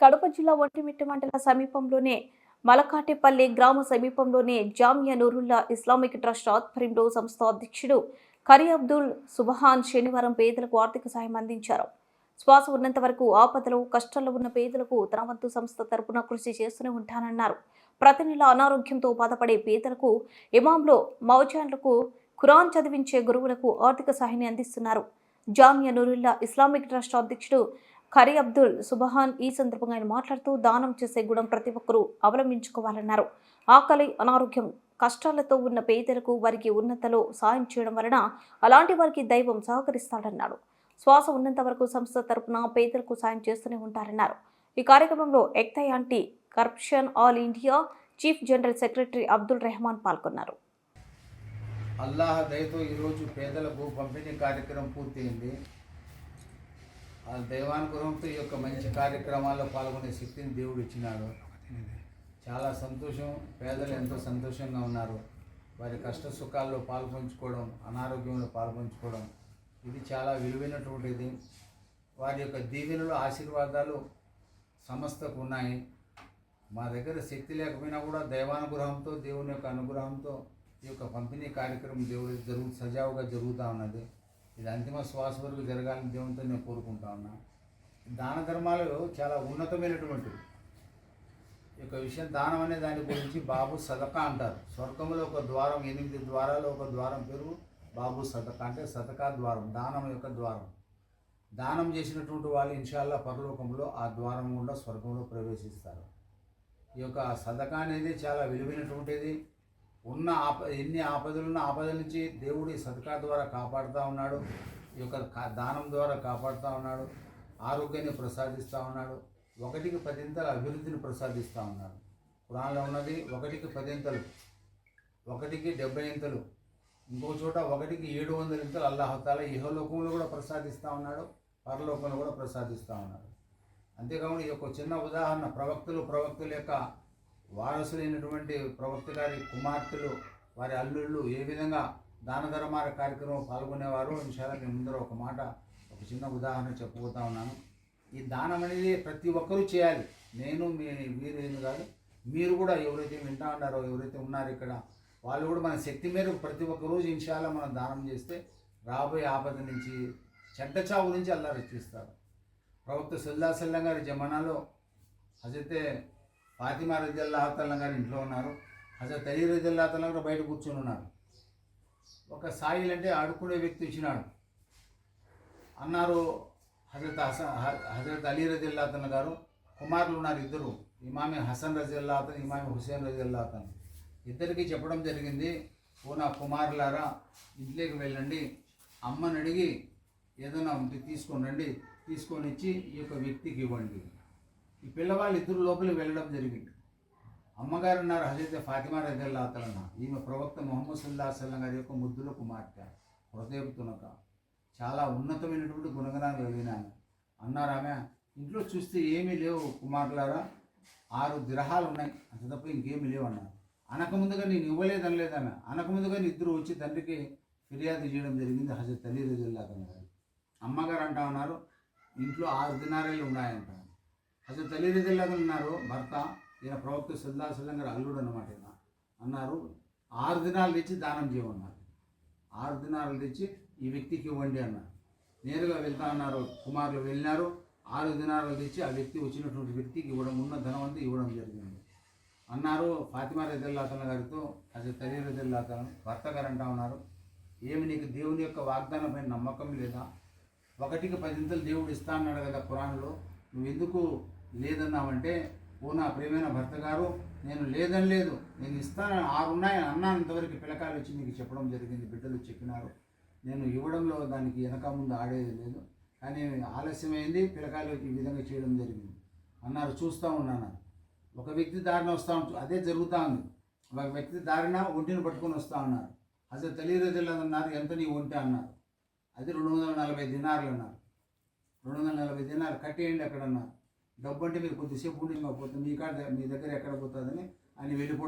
కడప జిల్లా ఒంటిమిట్ట మండల సమీపంలోనే మలకాటేపల్లి గ్రామ సమీపంలోనే జామియా నూరుల్లా ఇస్లామిక్ ట్రస్ట్ ఆధ్వర్యంలో సంస్థ అధ్యక్షుడు కరీ అబ్దుల్ సుబహాన్ శనివారం పేదలకు ఆర్థిక సాయం అందించారు. శ్వాస ఉన్నంత వరకు ఆపదలు కష్టాల్లో ఉన్న పేదలకు తన వంతు సంస్థ తరపున కృషి చేస్తూనే ఉంటానన్నారు. ప్రతి నెల అనారోగ్యంతో బాధపడే పేదలకు ఇమాంలో మౌజాన్లకు ఖురాన్ చదివించే గురువులకు ఆర్థిక సహాయాన్ని అందిస్తున్నారు. జామియా నూరుల్లా ఇస్లామిక్ ట్రస్ట్ అధ్యక్షుడు ఖరీ అబ్దుల్ సుబహాన్ ఈ సందర్భంగా ఆయన మాట్లాడుతూ దానం చేసే గుణం ప్రతి ఒక్కరూ అవలంబించుకోవాలన్నారు. ఆకలి అనారోగ్యం కష్టాలతో ఉన్న పేదలకు వారికి ఉన్నతలో సాయం చేయడం వలన అలాంటి వారికి దైవం సహకరిస్తాడన్నాడు శ్వాస ఉన్నంత వరకు సంస్థ తరపున పేదలకు సాయం చేస్తూనే ఉంటారన్నారు. ఈ కార్యక్రమంలో ఎక్తై anti corruption all India chief general secretary Abdul Rehman పాల్గొన్నారు. అల్లాహ్ దయతో ఈరోజు పేదలకు పంపిణీ కార్యక్రమం పూర్తయింది. ఆ దైవానుగ్రహంతో ఈ యొక్క మంచి కార్యక్రమాల్లో పాల్గొనే శక్తిని దేవుడు ఇచ్చినాడు. చాలా సంతోషం. పేదలు ఎంతో సంతోషంగా ఉన్నారు. వారి కష్ట సుఖాల్లో పాల్పంచుకోవడం అనారోగ్యంలో పాల్పంచుకోవడం ఇది చాలా విలువైనటువంటిది. వారి యొక్క దీవెనలు ఆశీర్వాదాలు సమస్తకు ఉన్నాయి. మా దగ్గర శక్తి లేకపోయినా కూడా దైవానుగ్రహంతో దేవుని యొక్క అనుగ్రహంతో ఈ యొక్క పంపిణీ కార్యక్రమం దేవుడు జరుగు సజావుగా జరుగుతూ ఉన్నది. ఇది అంతిమ శ్వాస వరకు జరగాలని దేవునితో నేను కోరుకుంటా ఉన్నా. దాన ధర్మాలు చాలా ఉన్నతమైనటువంటివి. ఈ యొక్క విషయం దానం అనే దాని గురించి బాబు సదక అంటారు. స్వర్గంలో ఒక ద్వారం ఎనిమిది ద్వారాలు ఒక ద్వారం పేరు బాబు సదక. అంటే సదకా ద్వారం దానం యొక్క ద్వారం. దానం చేసినటువంటి వాళ్ళు ఇన్షాల్లా పరలోకంలో ఆ ద్వారం గుండా స్వర్గంలో ప్రవేశిస్తారు. ఈ యొక్క సదక అనేది చాలా విలువైనటువంటిది. ఉన్న ఆప ఎన్ని ఆపదలున్న ఆపదల నుంచి దేవుడి సదకా ద్వారా కాపాడుతూ ఉన్నాడు. ఈ యొక్క కా- దానం ద్వారా కాపాడుతూ ఉన్నాడు. ఆరోగ్యాన్ని ప్రసాదిస్తూ ఉన్నాడు. ఒకటికి పదింతల అభివృద్ధిని ప్రసాదిస్తూ ఉన్నాడు. కురాన్లో ఉన్నది ఒకటికి పదింతలు ఒకటికి డెబ్బై ఇంతలు ఇంకో చోట ఒకటికి ఏడు వందల ఇంతలు అల్లాహతాల ఇహలోకంలో కూడా ప్రసాదిస్తూ ఉన్నాడు. పరలోకంలో కూడా ప్రసాదిస్తూ ఉన్నాడు. అంతేకాకుండా ఈ యొక్క చిన్న ఉదాహరణ ప్రవక్తలు ప్రవక్తుల యొక్క వారసులైనటువంటి ప్రవక్త గారి కుమార్తెలు వారి అల్లుళ్ళు ఏ విధంగా దాన ధర్మాల కార్యక్రమం పాల్గొనేవారు ఇన్షాల్లా మీ ముందర ఒక మాట ఒక చిన్న ఉదాహరణ చెప్పబోతా ఉన్నాను. ఈ దానం అనేది ప్రతి ఒక్కరూ చేయాలి. నేను మీ మీరు కాదు మీరు కూడా ఎవరైతే వింటా ఉన్నారో ఎవరైతే ఉన్నారో ఇక్కడ వాళ్ళు కూడా మన శక్తి మేరకు ప్రతి ఒక్క రోజు ఇన్షాల్లా మనం దానం చేస్తే రాబోయే ఆపద నుంచి చెడ్డ చావు నుంచి అల్లా రక్షిస్తారు ప్రవక్త సల్లా సల్లం గారి జమానాలో హజరతే ఫాతిమా రజల్లాహతల్లా గారు ఇంట్లో ఉన్నారు. హజరత్ అలీ రజల్లాహతల్లా గారు బయట కూర్చొని ఉన్నారు. ఒక సాయిల్ అంటే ఆడుకునే వ్యక్తి వచ్చినాడు. అన్నారు హజరత్ హసన్ హజరత్ అలీ రజల్లాతన్ గారు కుమారులు ఉన్నారు ఇద్దరు ఇమామి హసన్ రజల్లాతన్ ఇమామి హుసేన్ రజల్లాతన్ ఇద్దరికి చెప్పడం జరిగింది ఓ నా కుమారులారా ఇంట్లోకి వెళ్ళండి. అమ్మని అడిగి ఏదైనా ఉంటే తీసుకొని రండి. తీసుకొని ఇచ్చి ఈ యొక్క వ్యక్తికి ఇవ్వండి. ఈ పిల్లవాళ్ళు ఇద్దరు లోపలికి వెళ్ళడం జరిగింది. అమ్మగారు ఉన్నారు హజరత్ ఫాతిమా రజల్లాతలన్న ఈమె ప్రవక్త మొహమ్మద్ సుల్లా సల్లం గారి యొక్క ముద్దుల కుమార్తె. హృదయపుతునక. చాలా ఉన్నతమైనటువంటి గుణగణాలు కలిగినాను అన్నారు ఆమె ఇంట్లో చూస్తే ఏమీ లేవు కుమారులారా. ఆరు గ్రహాలు ఉన్నాయి. అంత తప్ప ఇంకేమీ లేవు అన్నారు. అనకముందుగా నేను ఇవ్వలేదు ఆమె. అనకముందుగా ఇద్దరు వచ్చి తండ్రికి ఫిర్యాదు చేయడం జరిగింది హజరత్ అలీ రజల్లాతన్ గారు. అమ్మగారు అంటా ఉన్నారు ఇంట్లో ఆరు దినారాలు ఉన్నాయంట. అసలు తల్లిదండ్రులు ఉన్నారు. భర్త ఈయన ప్రవక్త సల్లా గారు అల్లుడు అనమాట ఈయన. అన్నారు ఆరు దినాలు తెచ్చి దానం చేయమన్నారు. ఆరు దినాలు తెచ్చి ఈ వ్యక్తికి ఇవ్వండి అన్నారు. నేరుగా వెళ్తా అన్నారు కుమారులు వెళ్ళినారు. ఆరు దినాలు తెచ్చి ఆ వ్యక్తి వచ్చినటువంటి వ్యక్తికి ఇవ్వడం ఉన్న ధనం అంతా ఇవ్వడం జరిగింది. అన్నారు ఫాతిమా రజల్లాతల గారితో అసలు తల్లి రజల్లాతల భర్త గారు అంటా ఉన్నారు ఏమి నీకు దేవుని యొక్క వాగ్దానంపై నమ్మకం లేదా? ఒకటికి పదింతలు దేవుడు ఇస్తా అన్నాడు కదా ఖురాన్లో నువ్వు ఎందుకు లేదన్నావంటే ఓ నా ప్రియమైన భర్త గారు నేను లేదని లేదు. నేను ఇస్తాను ఆరున్నాయని అన్నాను ఇంతవరకు పిల్లకాయలు వచ్చి నీకు చెప్పడం జరిగింది. బిడ్డలు చెప్పినారు. నేను ఇవ్వడంలో దానికి వెనక ముందు ఆడేది లేదు. కానీ ఆలస్యమైంది. పిల్లకాయలు ఈ విధంగా చేయడం జరిగింది. అన్నారు. చూస్తూ ఉన్నాను. ఒక వ్యక్తి దారిన వస్తూ ఉంటు అదే జరుగుతూ ఉంది. ఒక వ్యక్తి దారిన ఒంటిని పట్టుకొని వస్తూ ఉన్నారు అసలు తెలియదు అన్నారు ఎంత నీ ఒంటి? అన్నారు. అది రెండు వందల నలభై దినార్లు అన్నారు. రెండు వందల నలభై దినాలు కట్టేయండి అక్కడ అన్నారు. డబ్బు అంటే మీరు కొద్దిసేపు ఉండి పోతుంది మీ కాడ మీ దగ్గర ఎక్కడ పోతుందని అని వెళ్ళిపోవడం